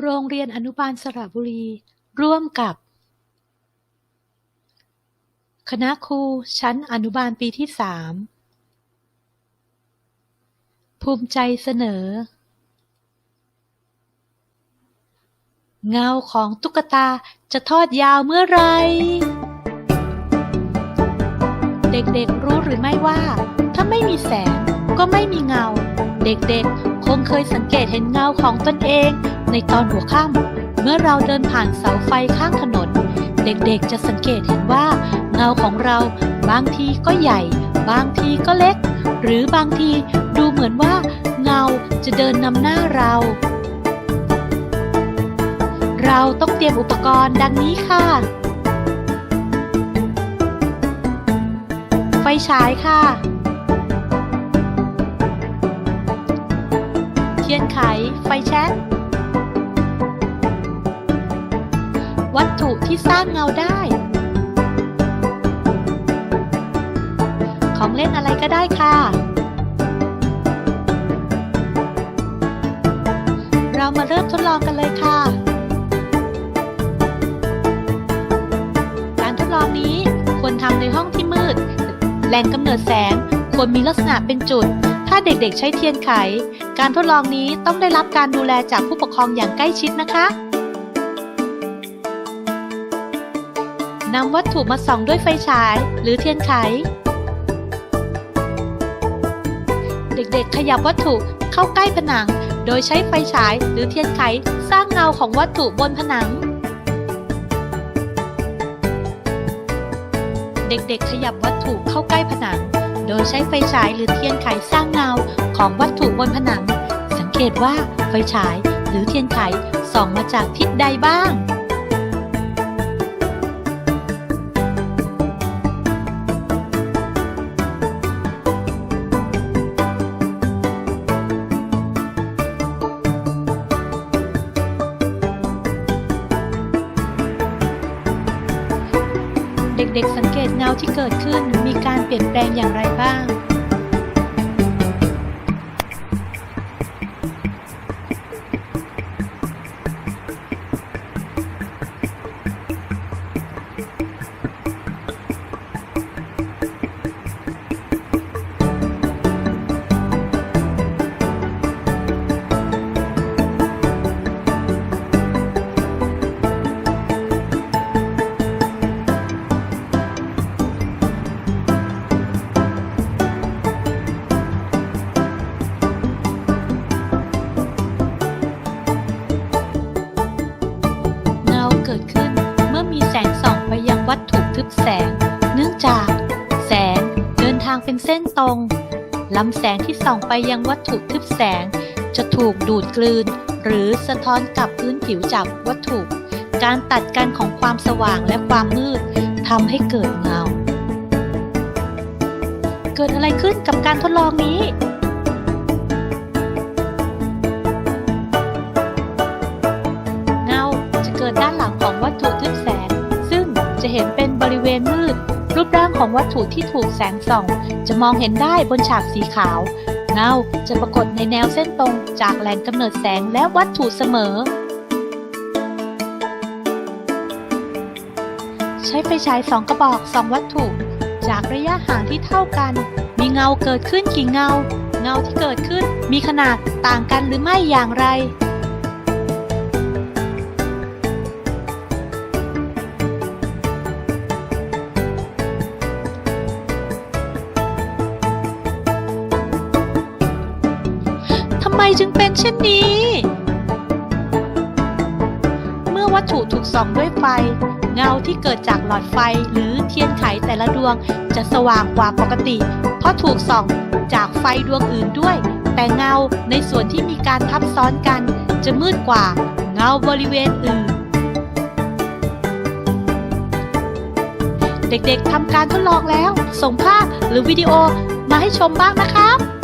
โรงเรียนอนุบาลสระบุรี ร่วมกับ คณะครูชั้นอนุบาลปีที่สามภูมิใจเสนอ เงาของตุ๊กตาจะทอดยาวเมื่อไร เด็กๆรู้หรือไม่ว่า ถ้าไม่มีแสงก็ไม่มีเงา เด็กๆ คงเคยสังเกตเห็นเงาของตนเอง ในตอนหัวค่ำเมื่อเราเดินผ่านเสาไฟข้างถนน เด็กๆจะสังเกตเห็นว่า เงาของเราบางทีก็ใหญ่ บางทีก็เล็ก หรือบางทีดูเหมือนว่า เงาจะเดินนำหน้าเรา เราต้องเตรียมอุปกรณ์ดังนี้ค่ะ ไฟฉายค่ะ เทียนไข ไฟแช็ก วัตถุที่สร้างเงาได้ ของเล่นอะไรก็ได้ค่ะ เรามาเริ่มทดลองกันเลยค่ะ การทดลองนี้ควรทำในห้องที่มืด แหล่งกำเนิดแสงควรมีลักษณะเป็นจุด ถ้าเด็กๆใช้เทียนไข การทดลองนี้ต้องได้รับการดูแลจากผู้ปกครองอย่างใกล้ชิดนะคะ นำวัตถุมาส่องด้วยไฟฉาย หรือเทียนไข เด็กๆ ขยับวัตถุเข้าใกล้ผนัง โดยใช้ไฟฉายหรือเทียนไข สร้างเงาของวัตถุบนผนัง เด็กๆ ขยับวัตถุเข้าใกล้ผนัง โดยใช้ไฟฉายหรือเทียนไขสร้างเงาของวัตถุบนผนัง สังเกตว่าไฟฉายหรือเทียนไขส่องมาจากทิศใดบ้าง ด็กๆ สังเกตเงาที่เกิดขึ้นมีการเปลี่ยนแปลงอย่างไรบ้าง กิดขึ้นเมื่อมีแสงส่องไปยังวัตถุทึบแสง เนื่องจาก แสงเดินทางเป็นเส้นตรงลำแสงที่ส่องไปยังวัตถุทึบแสง จะถูกดูดกลืน หรือสะท้อนกับพื้นผิวจากวัตถุ การตัดกันของความสว่างและความมืดทำให้เกิดเงา เกิดอะไรขึ้นกับการทดลองนี้เงาจะเกิดด้านหลัง วณมืด รูปร่างของวัตถุที่ถูกแสงส่อง จะมองเห็นได้บนฉากสีขาว เงาจะปรากฏในแนวเส้นตรงจากแหล่งกำเนิดแสงและวัตถุเสมอ ใช้ไฟฉายสองกระบอกสองวัตถุ จากระยะห่างที่เท่ากัน มีเงาเกิดขึ้นกี่เงา เงาที่เกิดขึ้นมีขนาดต่างกันหรือไม่อย่างไร จึงเป็นเช่นนี้ เมื่อวัตถุถูกส่องด้วยไฟ เงาที่เกิดจากหลอดไฟหรือเทียนไขแต่ละดวงจะสว่างกว่าปกติ เพราะถูกส่องจากไฟดวงอื่นด้วย แต่เงาในส่วนที่มีการทับซ้อนกัน จะมืดกว่าเงาบริเวณอื่น เด็กๆทำการทดลองแล้ว ส่งภาพหรือวิดีโอมาให้ชมบ้างนะครับ